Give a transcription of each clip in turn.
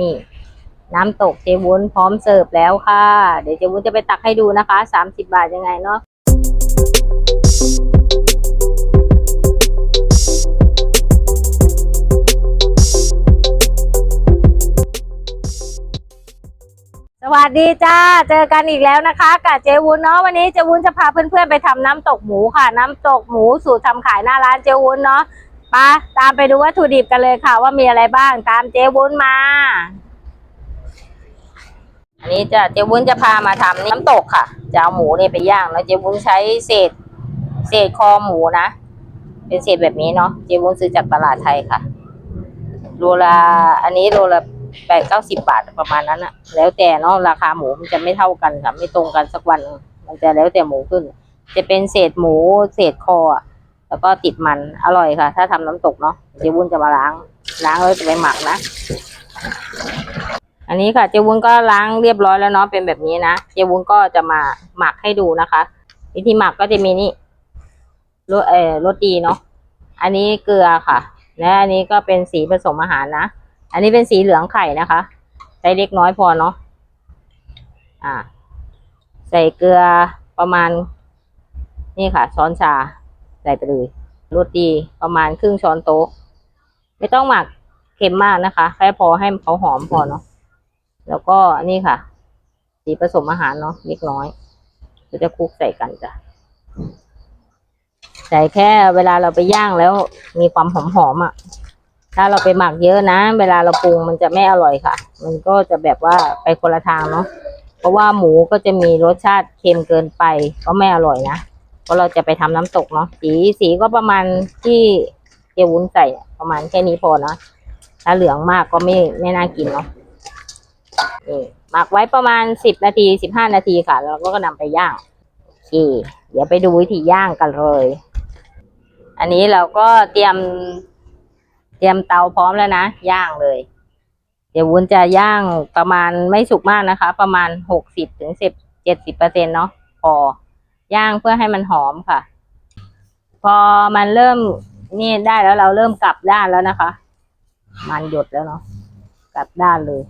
นี่ น้ำตกเจวุ้นพร้อมเสิร์ฟแล้วค่ะ เดี๋ยวเจวุ้นจะไปตักให้ดูนะคะสามสิบบาทยังไงเนาะสวัสดีจ้า เจอกันอีกแล้วนะคะกับเจวุ้นเนาะวันนี้เจวุ้นจะพาเพื่อนๆไปทำน้ำตกหมูค่ะ น้ำตกหมูสูตรทำขายหน้าร้านเจวุ้นเนาะ ปะตามไปดูวัตถุดิบกันเลยค่ะ ว่ามีอะไรบ้างตามเจ๊วุ้นมา อันนี้จะเจ๊วุ้นจะพามาทำน้ำตกค่ะ จะเอาหมูเนี่ยไปย่างแล้วเจ๊วุ้นใช้เศษ เศษคอหมูนะเป็นเศษแบบนี้เนาะเจ๊วุ้นซื้อจากตลาดไทยค่ะโลละอันนี้โลละแปดเก้าสิบบาทประมาณนั้นอะแล้วแต่เนาะราคาหมูมันจะไม่เท่ากันค่ะ ไม่ตรงกันสักวัน มันจะแล้วแต่หมูขึ้น จะเป็นเศษหมูเศษคออะ แล้วก็ติดมันอร่อยค่ะ ถ้าทำน้ำตกเนาะเจวุ้นจะมาล้าง ล้างแล้วจะไปหมักนะ อันนี้ค่ะเจวุ้นก็ล้างเรียบร้อยแล้วเนาะเป็นแบบนี้นะเจวุ้นก็จะมาหมักให้ดูนะคะ วิธีหมักก็จะมีนี่รสเออรสดีเนาะอันนี้เกลือค่ะ และอันนี้ก็เป็นสีผสมอาหารนะอันนี้เป็นสีเหลืองไข่นะคะ ใส่เล็กน้อยพอเนาะอ่า ใส่เกลือประมาณ นี่ค่ะช้อนชา ใส่ไปเลยรสดีประมาณครึ่งช้อนโต๊ะ ไม่ต้องหมักเค็มมากนะคะ แค่พอให้เขาหอมพอเนาะแล้วก็นี่ค่ะ สีผสมอาหารเนาะเล็กน้อยเราจะคลุกใส่กันจ้ะใส่แค่เวลาเราไปย่างแล้วมีความหอมหอมๆอะ ถ้าเราไปหมักเยอะนะ เวลาเราปรุงมันจะไม่อร่อยค่ะ มันก็จะแบบว่าไปคนละทางเนาะเพราะว่าหมูก็จะมีรสชาติเค็มเกินไปก็ไม่อร่อยนะ เพราะเราจะไปทำน้ำตกเนาะสีสีก็ประมาณที่เจวุ้นใส่ประมาณแค่นี้พอนะถ้าเหลืองมากก็ไม่ไม่น่ากินเนาะนี่หมักไว้ประมาณสิบนาทีสิบห้านาทีค่ะ แล้วก็นำไปย่างโอเคเดี๋ยวไปดูวิธีย่างกันเลย อันนี้เราก็เตรียม เตรียมเตาพร้อมแล้วนะย่างเลย เดี๋ยววุ้นจะย่างประมาณไม่สุกมากนะคะ ประมาณหกสิบถึงสิบเจ็ดสิบเปอร์เซ็นเนาะพอ ย่างเพื่อให้มันหอมค่ะ พอมันเริ่มนี่ได้แล้วเราเริ่มกลับด้านแล้วนะคะ มันหยดแล้วเนาะกลับด้านเลย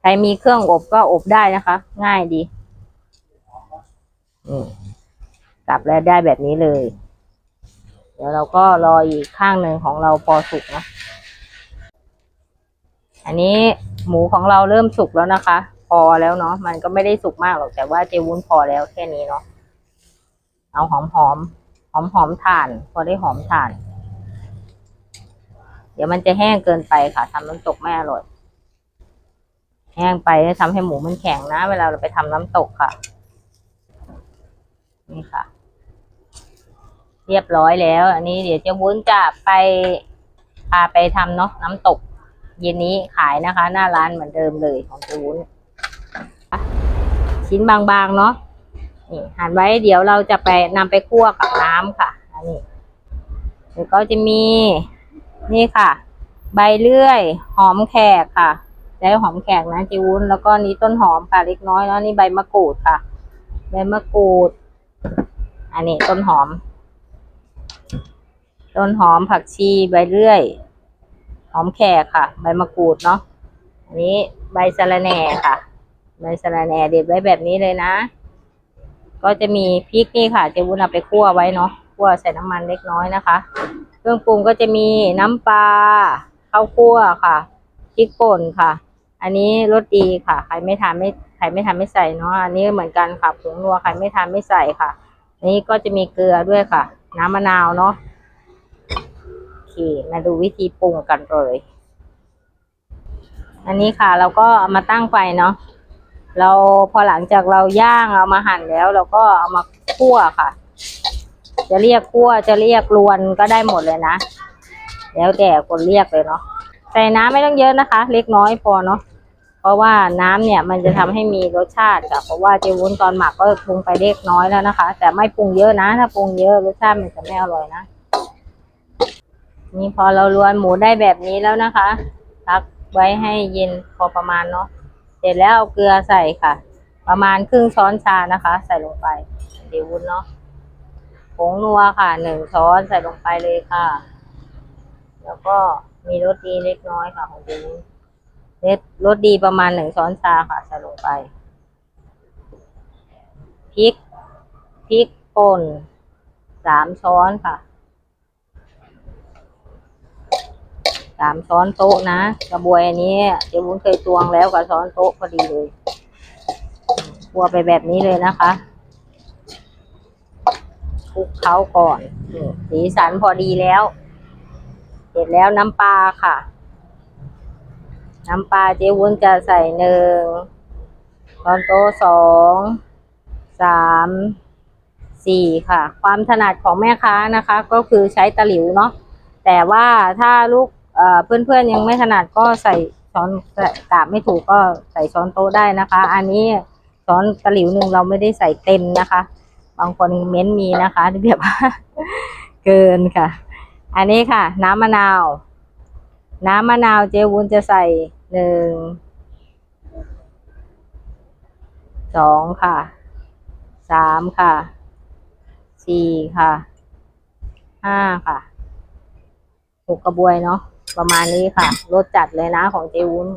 ใครมีเครื่องอบก็อบได้นะคะ ง่ายดีกลับแล้วได้แบบนี้เลย เดี๋ยวเราก็รออีกข้างหนึ่งของเราพอสุกนะ อันนี้หมูของเราเริ่มสุกแล้วนะคะ พอแล้วเนาะมันก็ไม่ได้สุกมากหรอกแต่ว่าเจวุ้นพอแล้วแค่นี้เนาะเอาหอมหอมหอมหอมถ่าน พอได้หอมถ่าน เดี๋ยวมันจะแห้งเกินไปค่ะทำน้ำตกไม่อร่อย แห้งไปจะทำให้หมูมันแข็งนะ เวลาเราไปทำน้ำตกค่ะ นี่ค่ะ เรียบร้อยแล้ว อันนี้เดี๋ยวเจวุ้นจะไปพาไปทำเนาะน้ำตกเย็นนี้ขายนะคะ หน้าร้านเหมือนเดิมเลยของเจวุ้น ชิ้นบางๆเนาะนี่หั่นไว้เดี๋ยวเราจะไปนำไปคั่วกับน้ำค่ะอันนี้แล้วก็จะมีนี่ค่ะ ใบเลื่อย หอมแขกค่ะใช้หอมแขกนะเจวุ้นแล้วก็นี้ต้นหอมค่ะเล็กน้อยแล้วนี่ใบมะกรูดค่ะ ใบมะกรูด อันนี้ต้นหอม ต้นหอมผักชีใบเลื่อย หอมแขกค่ะ ใบมะกรูดเนาะอันนี้ใบสะระแหน่ค่ะ ใบสะระแหน่เด็ดไว้แบบนี้เลยนะ ก็จะมีพริกนี่ค่ะเจวุ้นเอาไปคั่วไว้เนาะคั่วใส่น้ำมันเล็กน้อยนะคะ เครื่องปรุงก็จะมีน้ำปลาข้าวคั่วค่ะพริกป่นค่ะ อันนี้รสดีค่ะ ใครไม่ทานไม่ใครไม่ทานไม่ใส่เนาะอันนี้เหมือนกันค่ะผงนัวใครไม่ทานไม่ใส่ค่ะนี่ก็จะมีเกลือด้วยค่ะ น้ำมะนาวเนาะโอเคมาดูวิธีปรุงกันเลย อันนี้ค่ะ เราก็มาตั้งไฟเนาะ เราพอหลังจากเราย่างเอามาหั่นแล้ว เราก็เอามาคั่วค่ะ จะเรียกคั่วจะเรียกรวนก็ได้หมดเลยนะ แล้วแต่คนเรียกเลยเนาะใส่น้ำไม่ต้องเยอะนะคะ เล็กน้อยพอเนาะเพราะว่าน้ำเนี่ยมันจะทำให้มีรสชาติค่ะเพราะว่าเจวุ้นตอนหมักก็ปรุงไปเล็กน้อยแล้วนะคะ แต่ไม่ปรุงเยอะนะ ถ้าปรุงเยอะรสชาติมันจะไม่อร่อยนะนี่พอเราลวนหมูได้แบบนี้แล้วนะคะพักไว้ให้เย็นพอประมาณเนาะ สร็จแล้วเอาเกลือใส่ค่ะ ประมาณครึ่งช้อนชานะคะ ใส่ลงไปเดี๋ยววุ้นเนาะผงนัวค่ะหนึ่งช้อนใส่ลงไปเลยค่ะ แล้วก็มีรสดีเล็กน้อยค่ะของเจวุ้นเล็ดรสดีประมาณหนึ่งช้อนชาค่ะ ใส่ลงไปพริกพริกป่นสามช้อนค่ะามช้อนโต๊ะนะ กระบวยอันนี้เจ๊วุ้นเคยตวงแล้วกับช้อนโต๊ะพอดีเลยคั่วไปแบบนี้เลยนะคะคลุกเคล้าก่อนสีสันพอดีแล้ว เสร็จแล้วน้ำปลาค่ะ น้ำปลาเจ๊วุ้นจะใส่หนึ่งช้อนโต๊ะสองสามสี่ค่ะ ความถนัดของแม่ค้านะคะ ก็คือใช้ตะหลิวเนาะแต่ว่าถ้าลูก เอ่อเพื่อนๆยังไม่ถนัดก็ใส่ช้อนกาบไม่ถูกก็ใส่ช้อนโต๊ะได้นะคะ อันนี้ช้อนตะหลิวหนึ่งเราไม่ได้ใส่เต็มนะคะ บางคนเม้นมีนะคะที่แบบว่าเกินค่ะ อันนี้ค่ะ น้ำมะนาว น้ำมะนาวเจวุ้นจะใส่หนึ่งสองค่ะสามค่ะสี่ค่ะห้าค่ะหกกระบวยเนาะ ประมาณนี้ค่ะรสจัดเลยนะของเจวุ้น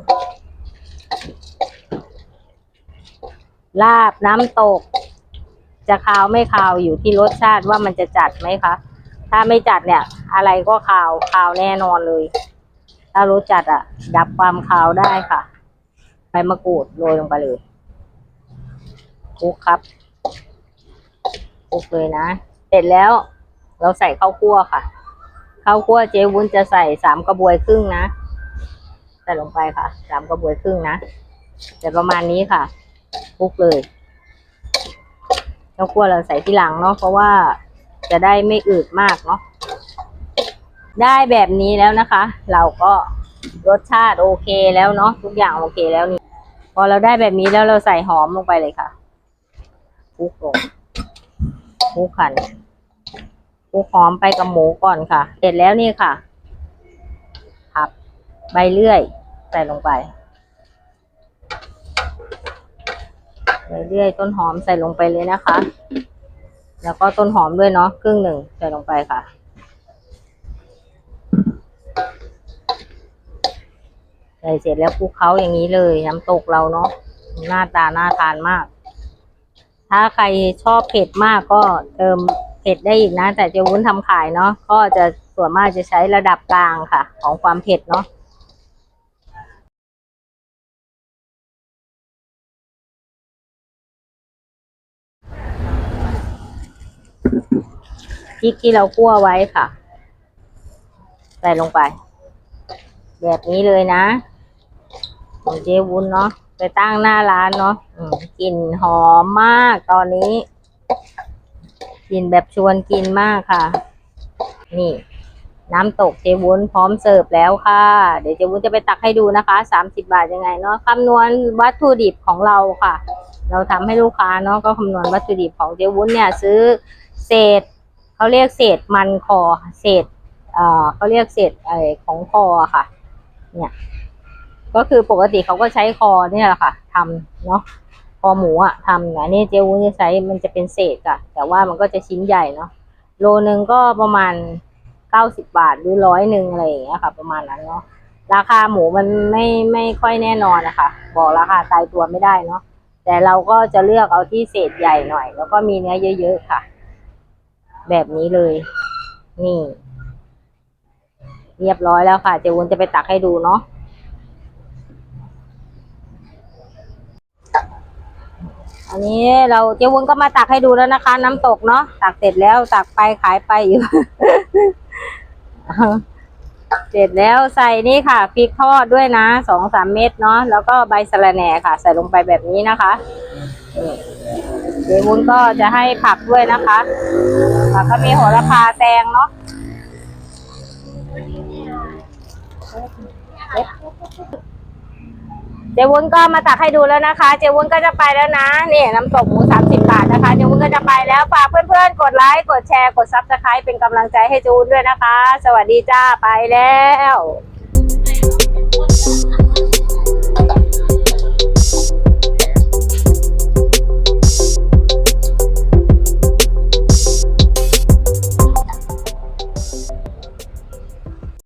ลาบน้ำตก จะคาวไม่คาวอยู่ที่รสชาติว่ามันจะจัดไหมคะ ถ้าไม่จัดเนี่ย อะไรก็คาวคาวแน่นอนเลย ถ้ารสจัดอะ ดับความคาวได้ค่ะใบมะกรูดโรยลงไปเลยคลุกครับคลุกเลยนะ เสร็จแล้วเราใส่ข้าวคั่วค่ะ ข้าวคั่วเจ๊วุ้นจะใส่สามกระบวยครึ่งนะ ใส่ลงไปค่ะสามกระบวยครึ่งนะแต่ประมาณนี้ค่ะคลุกเลยข้าวคั่วเราใส่ที่หลังเนาะเพราะว่าจะได้ไม่อืดมากเนาะได้แบบนี้แล้วนะคะ เราก็รสชาติโอเคแล้วเนาะทุกอย่างโอเคแล้วนี่พอเราได้แบบนี้แล้วเราใส่หอมลงไปเลยค่ะคลุกลงคลุกขัน คลุกหอมไปกับหมูก่อนค่ะ เสร็จแล้วนี่ค่ะผับใบเลื่อยใส่ลงไปใบเลื่อยต้นหอมใส่ลงไปเลยนะคะ แล้วก็ต้นหอมด้วยเนาะครึ่งหนึ่งใส่ลงไปค่ะใส่เสร็จแล้วคลุกเคล้าอย่างนี้เลยน้ำตกเราเนาะหน้าตาน่าทานมาก ถ้าใครชอบเผ็ดมากก็เติม ผ็ดได้อีกนะ แต่เจะวุ้นทำขายเนาะก็จะส่วนมากจะใช้ระดับกลางค่ะ ของความเผ็ดเนาะพริกที่เราคั่วไว้ค่ะ ใส่ลงไป แบบนี้เลยนะของเจวุ้นเนาะไปตั้งหน้าร้านเนาะกลิ่นหอมมากตอนนี้ กลิ่นแบบชวนกินมากค่ะ นี่ น้ำตกเจวุ้นพร้อมเสิร์ฟแล้วค่ะ เดี๋ยวเจวุ้นจะไปตักให้ดูนะคะสามสิบาทยังไงเนาะคำนวณวัตถุดิบของเราค่ะ เราทำให้ลูกค้าเนาะก็คำนวณวัตถุดิบของเจวุ้นเนี่ยซื้อเศษเขาเรียกเศษมันคอเศษเอ่อเขาเรียกเศษไอของคอค่ะ เนี่ย ก็คือปกติเขาก็ใช้คอเนี่ยแหละค่ะทำเนาะ คอหมูอะทำอันนี้เจวุ้นจะใช้มันจะเป็นเศษอะแต่ว่ามันก็จะชิ้นใหญ่เนาะโลนึงก็ประมาณเก้าสิบบาทหรือร้อยหนึ่งอะไรอย่างเงี้ยค่ะ ประมาณนั้นเนาะราคาหมูมันไม่ไม่ค่อยแน่นอนนะคะบอกราคาตายตัวไม่ได้เนาะแต่เราก็จะเลือกเอาที่เศษใหญ่หน่อย แล้วก็มีเนื้อเยอะๆค่ะ แบบนี้เลย นี่ เรียบร้อยแล้วค่ะเจวุ้นจะไปตักให้ดูเนาะ อันนี้เราเจวุ้นก็มาตักให้ดูแล้วนะคะ น้ำตกเนาะตักเสร็จแล้วตักไปขายไปอยู่ เสร็จแล้วใส่นี่ค่ะพริกทอดด้วยนะสองสามเม็ดเนาะแล้วก็ใบสะระแหน่ค่ะ ใส่ลงไปแบบนี้นะคะนี่เจวุ้นก็จะให้ผักด้วยนะคะผักก็มีโหระพาแตงเนาะ เจวุ้นก็มาตักให้ดูแล้วนะคะ เจวุ้นก็จะไปแล้วนะนี่น้ำตกหมูสามสิบบาทนะคะเจวุ้นก็จะไปแล้วฝากเพื่อนๆ กดไลค์กดแชร์กดซับสไครป์เป็นกำลังใจให้จูนด้วยนะคะ สวัสดีจ้าไปแล้ว